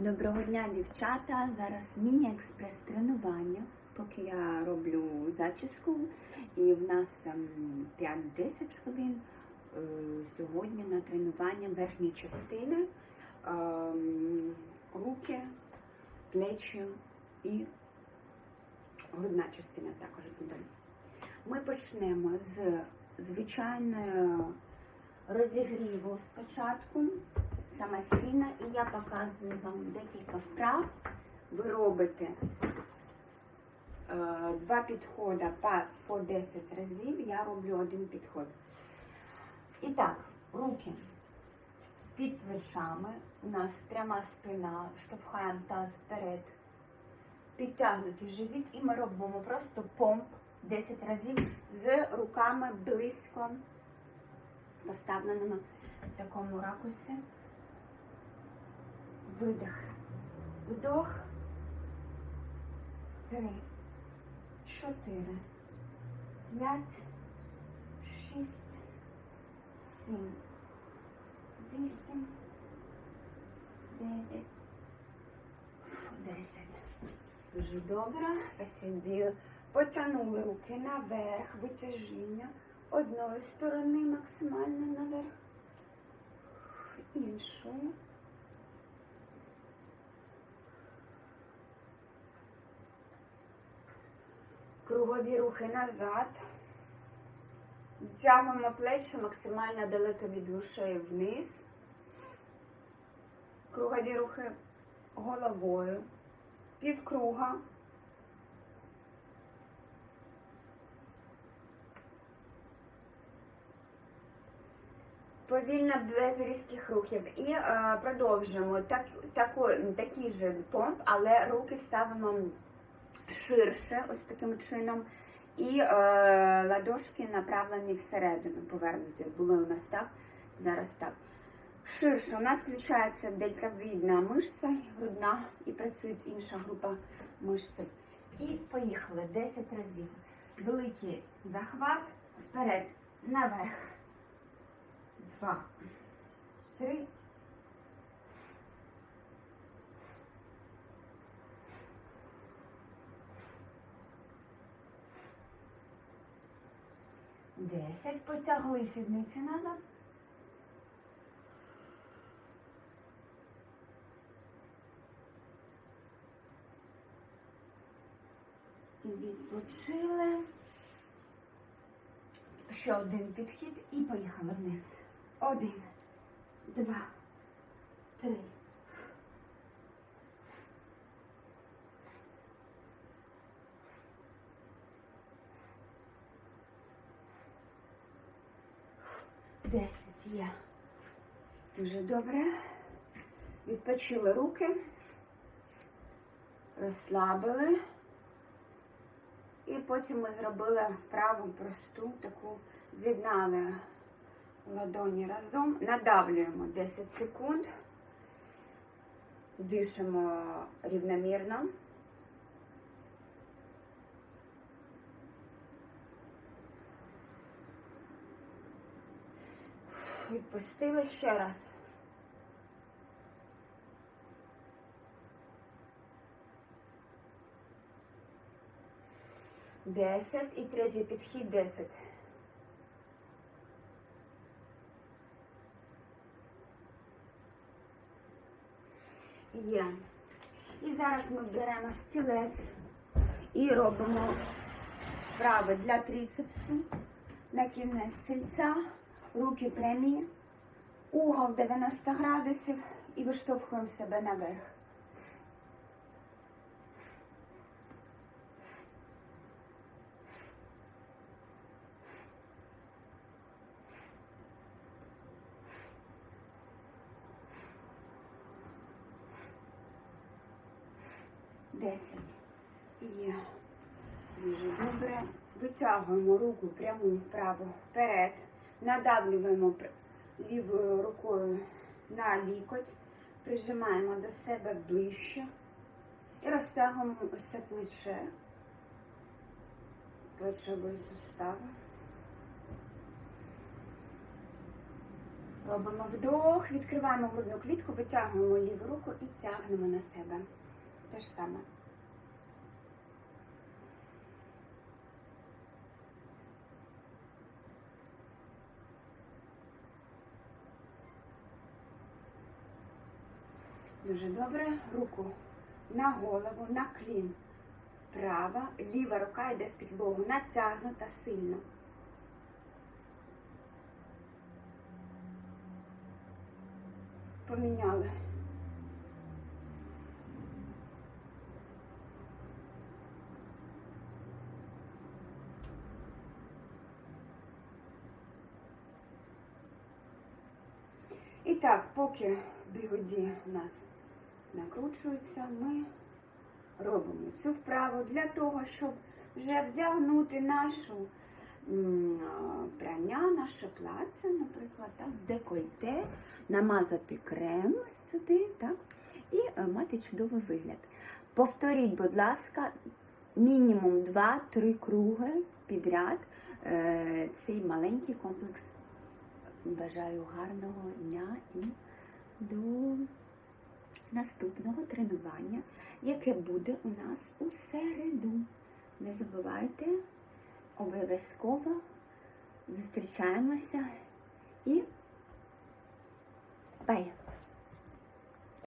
Доброго дня, дівчата! Зараз міні-експрес тренування, поки я роблю зачіску, і в нас ем, 5-10 хвилин е, сьогодні на тренування верхньої частини, ем, руки, плечі і грудна частина також буде. Ми почнемо з звичайної розігріву спочатку самостійно, і я показую вам декілька вправ. Ви робите е, два підходи по, по 10 разів, я роблю один підход. І так, руки під плечами, у нас пряма спина, штовхаємо таз вперед, підтягнутий живіт, і ми робимо просто помп 10 разів з руками близько поставленими в такому ракурсі. Видих. Вдох. Три. Чотири. П'ять. Шість. Сім. Вісім. Дев'ять. Десять. Дуже добре. Посиділи. Потягнули руки наверх. Витяжіння. Одної сторони максимально наверх. Іншою. Кругові рухи назад. Втягуємо плечі максимально далеко від душі вниз. Кругові рухи головою. Півкруга. Повільно без різких рухів. І е, продовжуємо так, таку, такий же помп, але руки ставимо ширше, ось таким чином. І е, ладошки направлені всередину, повернуті. Були у нас так, зараз так. Ширше. У нас включається дельтавідна мишця, грудна, і працює інша група мишць. І поїхали 10 разів. Великий захват, вперед, наверх. Два, три, Десять. Потягли сідниці назад. Відпочили. Ще один підхід і поїхали вниз. Один, два, три. Десять є. Дуже добре. Відпочили руки, розслабили. І потім ми зробили вправу просту, таку з'єднали ладоні разом, надавлюємо 10 секунд, дишимо рівномірно. Відпустили ще раз. Десять і третій підхід десять. Є. І зараз ми беремо стілець і робимо вправи для трицепсу на кінець стільця, руки прямі, угол 90 градусів і виштовхуємо себе наверх. Десять. Є. Дуже добре. Витягуємо руку пряму вправо вперед. Надавлюємо лівою рукою на лікоть. Прижимаємо до себе ближче. І розтягуємо це плече. Плечовий сустав. Робимо вдох, відкриваємо грудну клітку, витягуємо ліву руку і тягнемо на себе. Те ж саме. Дуже добре. Руку на голову, на клін. Вправа, ліва рука йде в підлогу, натягнута сильно. Поміняли. І так, поки бігоді у нас накручуються, ми робимо цю вправу для того, щоб вже вдягнути нашу прання, наше плаття, наприклад, так, з декольте, намазати крем сюди, так, і е, мати чудовий вигляд. Повторіть, будь ласка, мінімум 2-3 круги підряд е, цей маленький комплекс. Бажаю гарного дня і до наступного тренування, яке буде у нас у середу. Не забувайте, обов'язково зустрічаємося і бай!